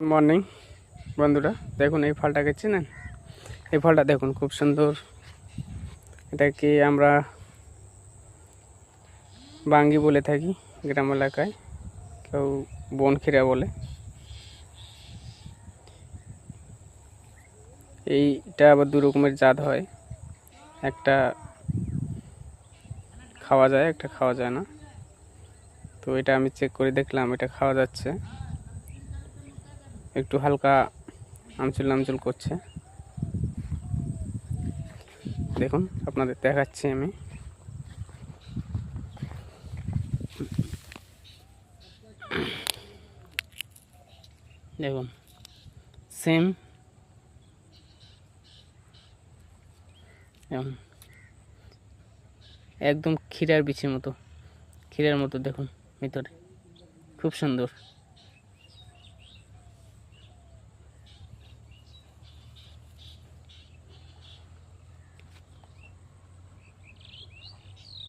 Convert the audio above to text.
Good morning, বন্ধুরা। দেখুন এই ফলটাকে চেনেন এই ফলটা দেখুন, খুব সুন্দর। এটাকে আমরা বাঙ্গি বলে থাকি গ্রাম এলাকায়? কেউ বনখিরা বলে। এইটা আবার দু রকমের জাত হয়। একটা খাওয়া যায়, একটা খাওয়া যায় না। তো এটা আমি চেক করে দেখলাম, এটা খাওয়া যাচ্ছে। একটু হালকা আমচুল আমচুল করছে। দেখুন, আপনাদের দেখাচ্ছি আমি। দেখুন সেম একদম ক্ষীরার বিচির মতো, ক্ষীরার মতো দেখুন ভিতরে। খুব সুন্দর।